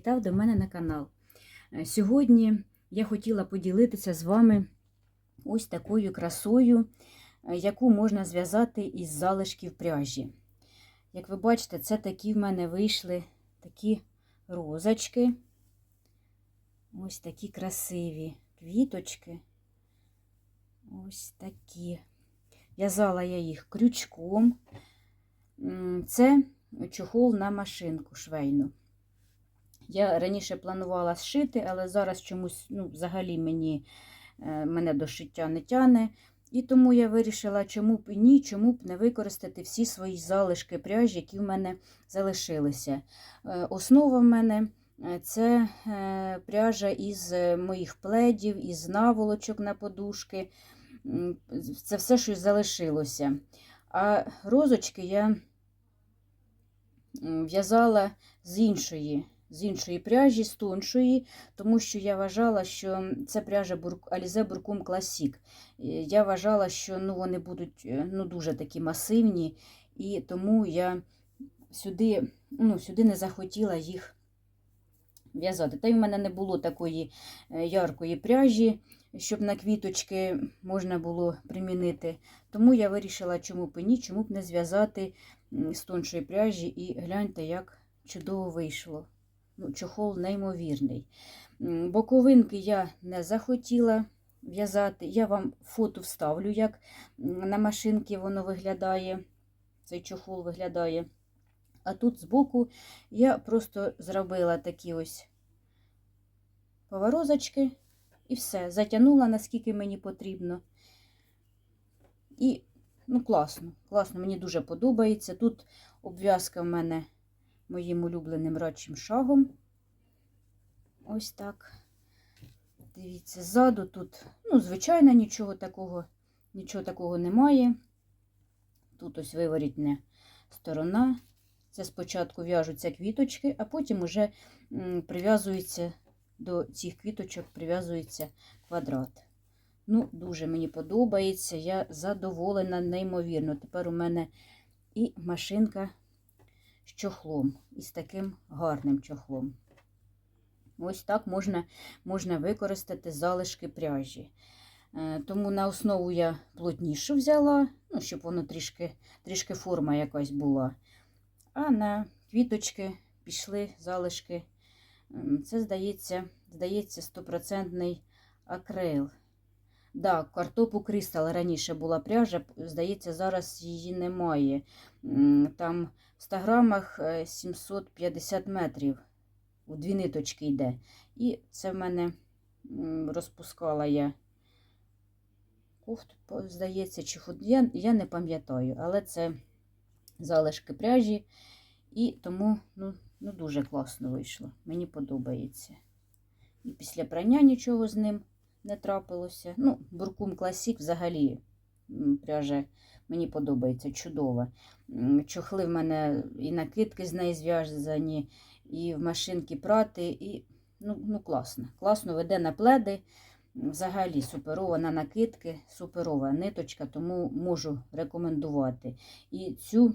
Завітав до мене на канал. Е, Сьогодні я хотіла поділитися з вами ось такою красою, е, яку можна зв'язати із залишків пряжі. Як ви бачите, це такі в мене вийшли такі розочки. Ось такі красиві квіточки. Ось такі. В'язала я їх крючком. Це чохол на машинку швейну. Я раніше планувала зшити, але зараз чомусь ну, взагалі мені, е, мене до шиття не тяне. І тому я вирішила, чому б і ні, чому б не використати всі свої залишки пряжі, які в мене залишилися. Е, Основа в мене е, це пряжа із моїх пледів, із наволочок на подушки. Це все, що залишилося. А розочки я в'язала з іншої, з іншої пряжі, з тоншої, тому що я вважала, що це пряжа Alize Classic. Е, Я вважала, що ну, вони будуть е, ну, дуже такі масивні, і тому я сюди, ну, сюди не захотіла їх в'язати. Та й в мене не було такої е, яркої пряжі, щоб на квіточки можна було примінити. Тому я вирішила, чому б і ні, чому б не зв'язати з тоншої пряжі, і гляньте, як чудово вийшло. Ну, чохол неймовірний. Боковинки я не захотіла в'язати. Я вам фото вставлю, як на машинці воно виглядає. Цей чохол виглядає. А тут збоку я просто зробила такі ось поворозочки і все. Затягнула, наскільки мені потрібно. І ну, класно, класно, мені дуже подобається. Тут обв'язка в мене моїм улюбленим радчим шагом. Ось так. Дивіться, ззаду тут, ну, звичайно, нічого такого, нічого такого немає. Тут ось виворітня сторона. Це спочатку в'яжуться квіточки, а потім уже прив'язується до цих квіточок, прив'язується квадрат. Ну, дуже мені подобається. Я задоволена, неймовірно. Тепер у мене і машинка з чохлом, і з таким гарним чохлом. Ось так можна, можна використати залишки пряжі. Е, Тому на основу я плотнішу взяла, ну, щоб воно трішки, трішки форма якась була. А на квіточки пішли залишки. Це, здається, здається, стопроцентний акрил. Да, картопу Крістал раніше була пряжа, здається, зараз її немає. Там в 100 грамах е, 750 метрів. У дві ниточки йде. І це в мене розпускала я кофту, здається, чи худ... я, я не пам'ятаю, але це залишки пряжі. І тому ну, ну, дуже класно вийшло. Мені подобається. І після прання нічого з ним не трапилося. Ну, Буркум Класік взагалі пряжа мені подобається, чудова. Чохли в мене і накидки з неї зв'язані, і в машинки прати, і ну, ну класно. Класно веде на пледи. Взагалі суперова на накидки, суперова ниточка, тому можу рекомендувати. І цю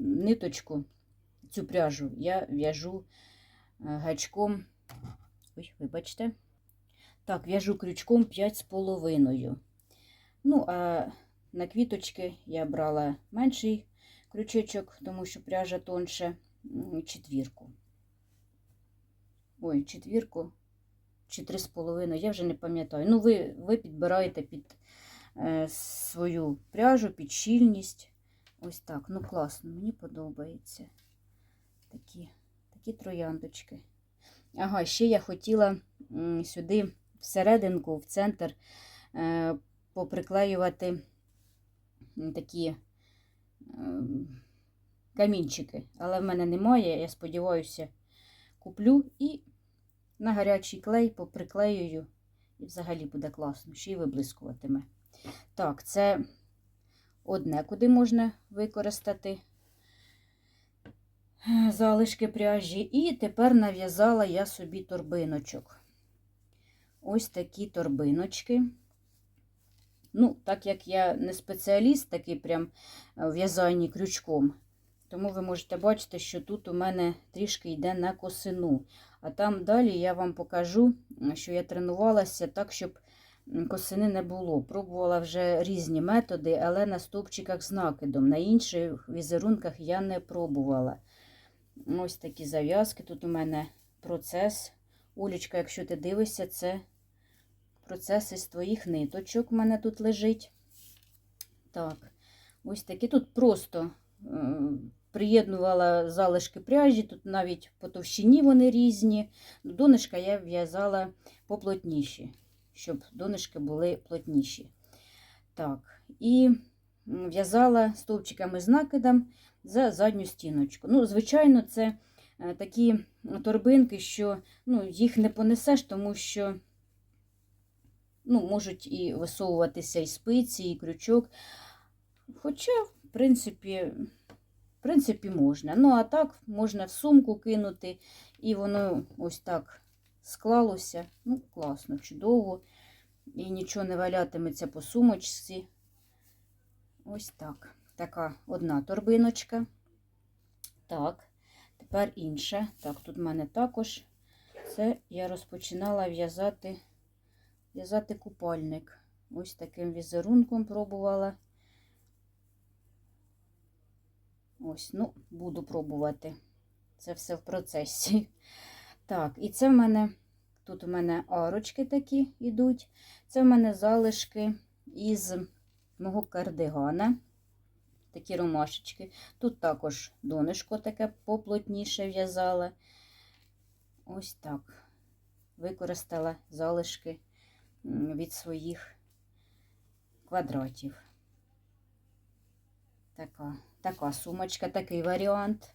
ниточку, цю пряжу я в'яжу е, гачком. Ой, вибачте. Так, в'яжу крючком 5,5. Ну, а на квіточки я брала менший крючечок, тому що пряжа тонше, четвірку. Ой, четвірку чи 3,5, я вже не пам'ятаю. Ну, ви, ви підбираєте під е, свою пряжу, під щільність. Ось так. Ну, класно, мені подобається. Такі, такі трояндочки. Ага, ще я хотіла сюди всерединку, в центр, е, поприклеювати такі е, камінчики. Але в мене немає, я сподіваюся, куплю і на гарячий клей поприклеюю. І взагалі буде класно, ще й виблискуватиме. Так, це одне, куди можна використати залишки пряжі. І тепер нав'язала я собі торбиночок. Ось такі торбиночки. Ну, так як я не спеціаліст, такий прям в'язанні крючком, Тому ви можете бачити, що тут у мене трішки йде на косину. А там далі я вам покажу, що я тренувалася так, щоб косини не було. Пробувала вже різні методи, але на стовпчиках з накидом. На інших візерунках я не пробувала. Ось такі зав'язки. Тут у мене процес. Олічка, якщо ти дивишся, це процес із твоїх ниточок у мене тут лежить. Так, ось такі. Тут просто е, приєднувала залишки пряжі, тут навіть по товщині вони різні. Донишка я в'язала поплотніші, щоб донишки були плотніші. Так, і в'язала стовпчиками з накидом за задню стіночку. Ну, звичайно, це е, такі торбинки, що ну, їх не понесеш, тому що ну, можуть і висовуватися і спиці, і крючок. Хоча, в принципі, в принципі, можна. Ну, а так можна в сумку кинути, і воно ось так склалося. Ну, класно, чудово. І нічого не валятиметься по сумочці. Ось так. Така одна торбиночка. Так, тепер інша. Так, тут в мене також. Це я розпочинала в'язати в'язати купальник. Ось таким візерунком пробувала. Ось, ну, буду пробувати. Це все в процесі. Так, і це в мене, тут у мене арочки такі йдуть. Це в мене залишки із мого кардигана. Такі ромашечки. Тут також донишко таке поплотніше в'язала. Ось так. Використала залишки від своїх квадратів. Така, така сумочка, такий варіант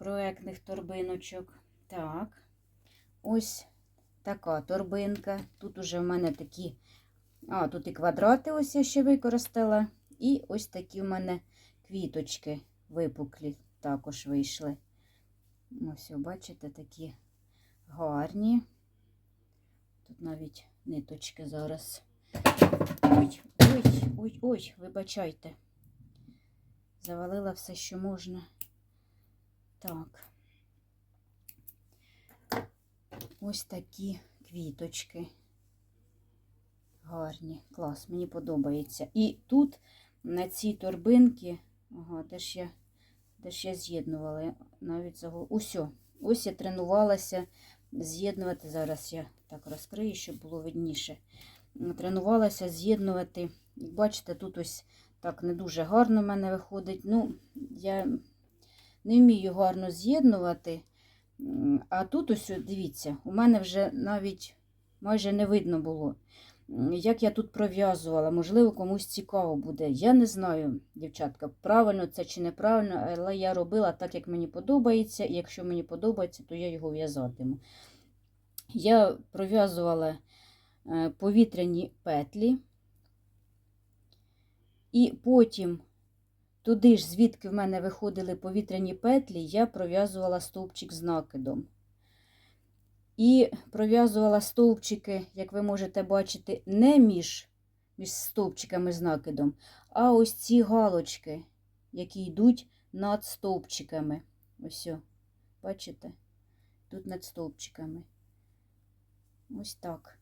проектних торбиночок. Так, ось така торбинка. Тут уже в мене такі, а, тут і квадрати ось я ще використала. І ось такі в мене квіточки випуклі також вийшли. Ось, бачите, такі гарні. Тут навіть ниточки зараз. Ой, ой, ой, ой, вибачайте. Завалила все, що можна. Так. Ось такі квіточки. Гарні, клас, мені подобається. І тут на цій торбинці, ага, де ж я, де ж я з'єднувала, навіть загол... Усьо, ось я тренувалася з'єднувати. Зараз я так розкрию, щоб було видніше. Тренувалася з'єднувати. Як бачите, тут ось так не дуже гарно в мене виходить. Ну, я не вмію гарно з'єднувати. А тут ось, дивіться, у мене вже навіть майже не видно було. Як я тут пров'язувала, можливо, комусь цікаво буде. Я не знаю, дівчатка, правильно це чи неправильно, але я робила так, як мені подобається, і якщо мені подобається, то я його в'язатиму. Я пров'язувала е, повітряні петлі, і потім туди ж, звідки в мене виходили повітряні петлі, я пров'язувала стовпчик з накидом. І пров'язувала стовпчики, як ви можете бачити, не між, між стовпчиками з накидом, а ось ці галочки, які йдуть над стовпчиками. Ось, о, бачите? Тут над стовпчиками. Ось так.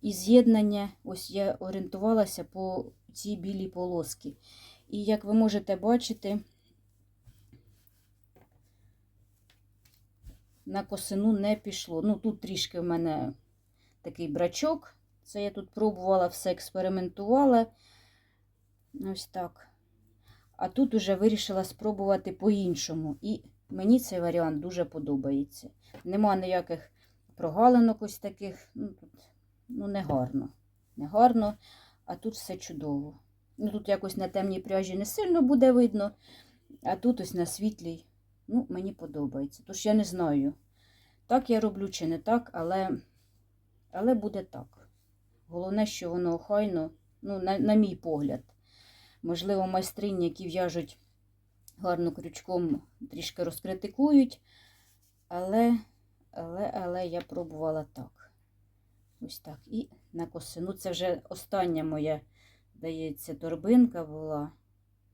І з'єднання, ось я орієнтувалася по цій білій полоски. І як ви можете бачити, на косину не пішло. Ну, тут трішки в мене такий брачок. Це я тут пробувала, все експериментувала. Ось так. А тут уже вирішила спробувати по-іншому. І мені цей варіант дуже подобається. Нема ніяких прогалинок ось таких. Ну, тут, ну, не гарно. Не гарно, а тут все чудово. Ну, тут якось на темній пряжі не сильно буде видно, а тут ось на світлій. Ну, мені подобається. Тож я не знаю, так я роблю чи не так, але, але буде так. Головне, що воно охайно, ну, на, на мій погляд. Можливо, майстрині, які в'яжуть гарно крючком, трішки розкритикують, але, але, але я пробувала так. Ось так. І на косину. Це вже остання моя, здається, торбинка була.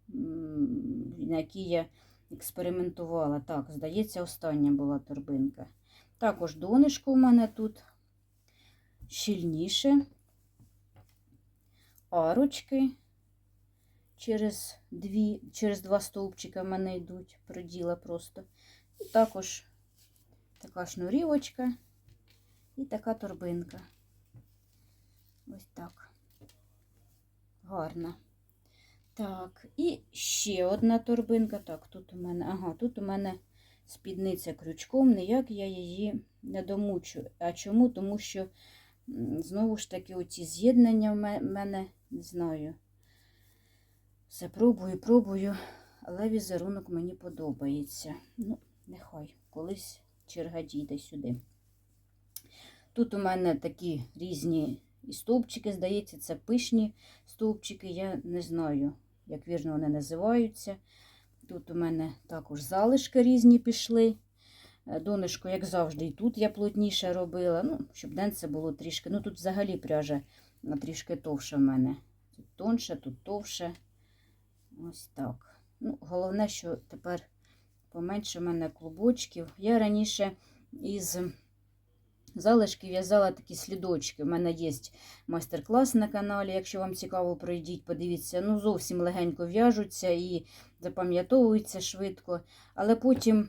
на якій я експериментувала. Так, здається, остання була торбинка. Також донишко у мене тут щільніше. Арочки через, дві, через два стовпчика в мене йдуть, проділа просто. І також така шнурівочка і така торбинка. Ось так. Гарна. Так, і ще одна торбинка. Так, тут у мене, ага, тут у мене спідниця крючком, ніяк я її не домучу. А чому? Тому що, знову ж таки, оці з'єднання в мене, не знаю. Все пробую, пробую, але візерунок мені подобається. Ну, нехай, колись черга дійде сюди. Тут у мене такі різні і стовпчики, здається, це пишні стовпчики. Я не знаю, як вірно вони називаються. Тут у мене також залишки різні пішли. Е, Донышко, як завжди, і тут я плотніше робила, ну, щоб денце було трішки. Ну, тут взагалі пряжа трішки товша в мене. Тут тонше, тут товше. Ось так. Ну, головне, що тепер поменше в мене клубочків. Я раніше із залишки в'язала такі слідочки. У мене є майстер-клас на каналі. Якщо вам цікаво, пройдіть, подивіться. Ну, зовсім легенько в'яжуться і запам'ятовуються швидко. Але потім,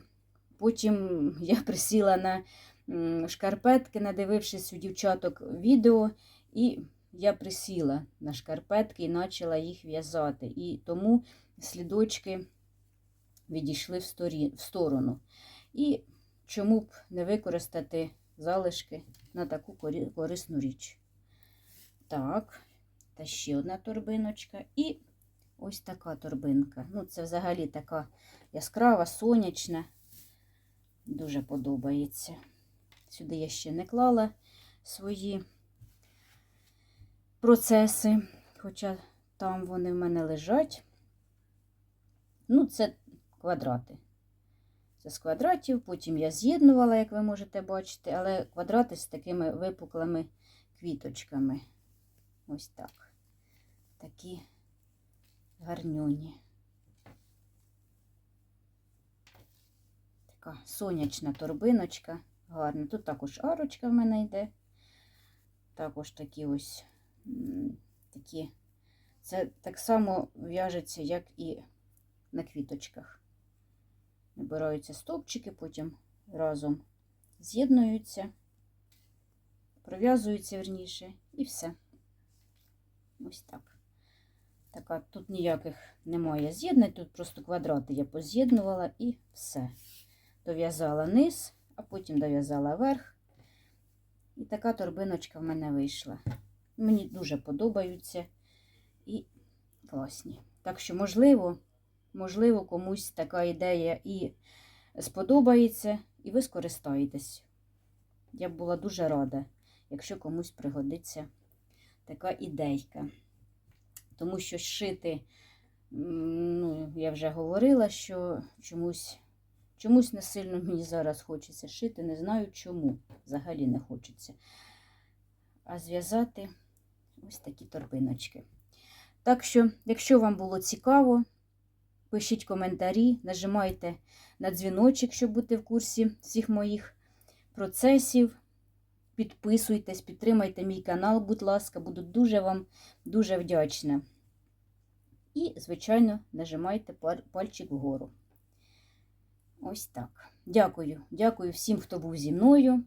потім я присіла на шкарпетки, надивившись у дівчаток відео, і я присіла на шкарпетки і почала їх в'язати. І тому слідочки відійшли в сторону. І чому б не використати залишки на таку корисну річ. Так, та ще одна торбиночка. І ось така торбинка. Ну, це взагалі така яскрава, сонячна. Дуже подобається. Сюди я ще не клала свої процеси, хоча там вони в мене лежать. Ну, це квадрати. Це з квадратів, потім я з'єднувала, як ви можете бачити, але квадрати з такими випуклими квіточками. Ось так. Такі гарнюні. Така сонячна торбиночка. Гарна. Тут також арочка в мене йде. Також такі ось такі. Це так само в'яжеться, як і на квіточках. Набираються стовпчики, потім разом з'єднуються, пров'язуються верніше, і все. Ось так. Така, тут ніяких немає з'єднань, тут просто квадрати я поз'єднувала і все. Дов'язала низ, а потім дов'язала верх. І така торбиночка в мене вийшла. Мені дуже подобаються і класні. Так що, можливо, можливо, комусь така ідея і сподобається, і ви скористаєтесь. Я б була дуже рада, якщо комусь пригодиться така ідейка. Тому що шити, ну, я вже говорила, що чомусь, чомусь не сильно мені зараз хочеться шити, не знаю чому, взагалі не хочеться. А зв'язати ось такі торбиночки. Так що, якщо вам було цікаво, пишіть коментарі, нажимайте на дзвіночок, щоб бути в курсі всіх моїх процесів. Підписуйтесь, підтримайте мій канал, будь ласка, буду дуже вам дуже вдячна. І, звичайно, нажимайте пальчик вгору. Ось так. Дякую. Дякую всім, хто був зі мною.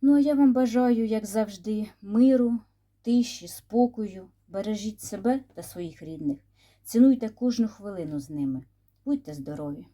Ну, а я вам бажаю, як завжди, миру, тиші, спокою. Бережіть себе та своїх рідних. Цінуйте кожну хвилину з ними. Будьте здорові!